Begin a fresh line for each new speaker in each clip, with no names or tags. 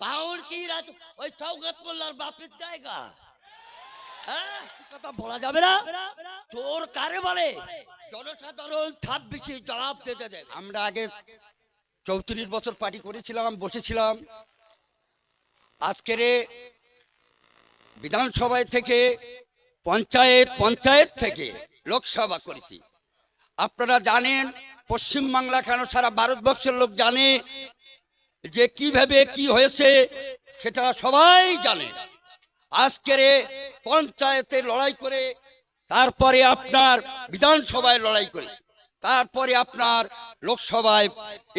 পাউর কি রাত ওই চৌকাত মোল্লার বাপের জায়গা। হ্যাঁ বলা যাবে না? চোর কারে বলে? জনসাধারণ ছাব্বিশে জবাব দিতে দেবে
আমরা আগে চৌত্রিশ বছর পার্টি করেছিলাম, বসেছিলাম। আজকের বিধানসভায় থেকে, পঞ্চায়েত পঞ্চায়েত থেকে লোকসভা করেছি। আপনারা জানেন, পশ্চিমবাংলা কেন সারা ভারতবর্ষের লোক জানে? যে কীভাবে কি হয়েছে সেটা সবাই জানে। আজকের পঞ্চায়েতে লড়াই করে, তারপরে আপনার বিধানসভায় লড়াই করে, তারপরে আপনার লোকসভায়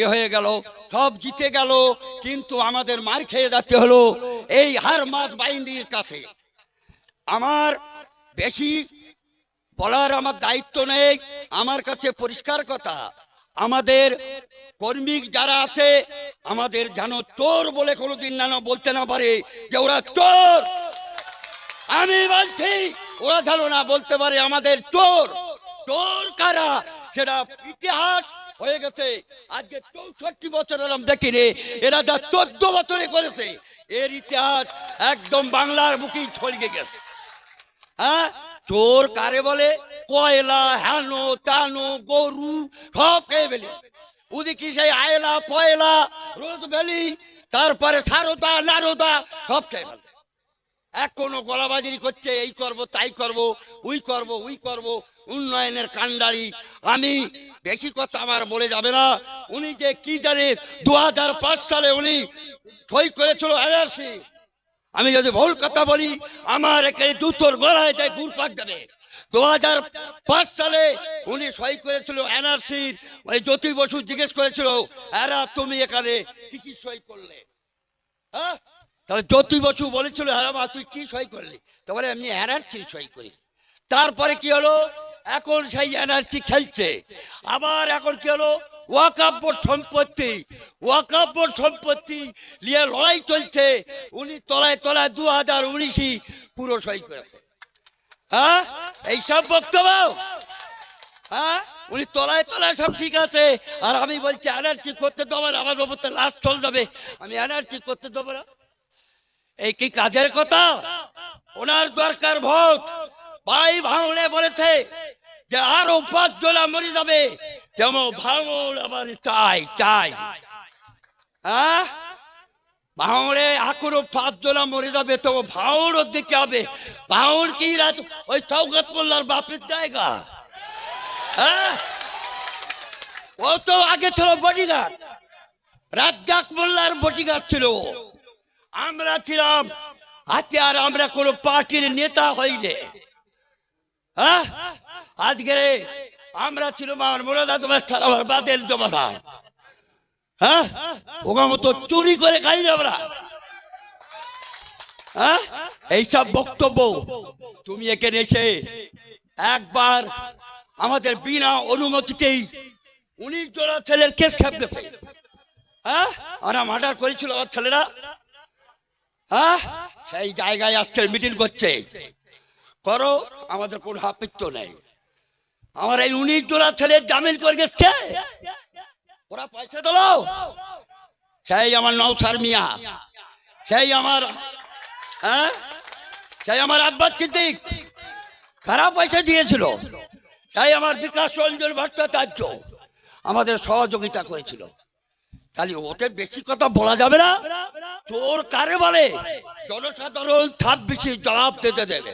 এ হয়ে গেল, সব জিতে গেল, কিন্তু আমাদের মার খেয়ে যাতে হলো এই হার মাস বাইন্দির কাছে। আমার বেশি বলার আমার দায়িত্ব নেই, আমার কাছে পরিষ্কার কথা আমাদের কর্মী যারা আছে, আমাদের যেন চোর বলে কোনোদিন না না বলতে না পারে যে ওরা চোর। আমি বলছি, ওরা যেন না বলতে পারে আমাদের চোর। চোর কারা? সেটা ইতিহাস হয়ে গেছে। আজকে চৌষট্টি বছর এরম দেখিনি এরা যা চোদ্দ বছরে করেছে, এর ইতিহাস একদম বাংলার বুকেই ছড়িয়ে গেছে। হ্যাঁ? চোর কারে বলে? কয়লা, হেনো, টানো, গরু, সব খেয়ে ফেলে। ওদিকে সেই আয়লা, পয়লা রোদ বেলি, তারপরে সারদা, নারদা, সব খেয়ে ফেলে। এখনও গলাবাজি করছে, এই করব, তাই করব উই করব উই করব, উন্নয়নের কান্ডারি আমি বেশি কথা আমার বলে যাবে না। উনি যে কি জানে দু হাজার পাঁচ সালে উনি সই করেছিল আমি যদি ভুল কথা বলি, আমার এখানে দুটোর গলায় যায় গুড় পাক দেবে। কি হ্যাঁ? হ্যাঁ তারপরে কি হলো? এখন সেই এনআরসি খেলছে। আবার এখন কি হলো? ওয়াকাব্বর সম্পত্তি ওয়াকাব্বর সম্পত্তি নিয়ে লড়াই চলছে। উনি তলায় তলায় দু হাজার পুরো সই করেছে। হ্যাঁ? এইসব বক্তব্য? হ্যাঁ? উনি তলায় তলায় সব ঠিক আছে। আর আমি বলছি এনার্জি করতে দেবো না আমার ওপর তো লাশ চল যাবে আমি এনার্জি করতে দেবো না। এই কি কাজের কথা? ওনার দরকার ভোট। ভাই ভাঙড়ে বলেছে যে আরও পাঁচ জনা মরে যাবে। তেমন ভাঙড় আবার চাই চাই। হ্যাঁ? ভাঙড়ে এখনও পাঁচ জনা মরে যাবে, তো ভাঙড় দিকে হবে ভাঙড় কি রাত? ওই চৌকাত মোল্লার বাপের জায়গা। হ্যাঁ? ও তো আগে ছিল বডিগার্ড। রাজ্জাক মোল্লার বডিগার্ড ছিল। আমরা ছিলাম হাতে আর আমরা কোনো পার্টির নেতা হইলে। হ্যাঁ? আজকে আমরা ছিলাম আমার মোরাদা তোমার বাদের জমাদার। হ্যাঁ? ওখান মতো চুরি করে খাই আমরা। হ্যাঁ? এইসব বক্তব্য তুমি এখানে এসে একবার আমাদের বিনা অনুমতিতেই উনিশ জোড়া ছেলের কেস খেপ গেছে। হ্যাঁ? ওরা মার্ডার করেছিল আমার ছেলেরা। হ্যাঁ? সেই জায়গায় আজকে মিটিং করছে। করো, আমাদের কোনো হাপিত্য নেই। আমার এই উনিশ জোড়া ছেলের জামিন করে গেছে। ওরা পয়সা দিল সেই আমার নৌসার মিয়া। সেই আমার হ্যাঁ? সেই আমার আব্বাস সিদ্দিক। খারাপ পয়সা দিয়েছিল। সেই আমার বিকাশ রঞ্জন ভট্টাচার্য আমাদের সহযোগিতা করেছিল। তাহলে ওতে বেশি কথা বলা যাবে না? চোর কারে বলে? জনসাধারণ ছাব্বিশে জবাব দিতে দেবে।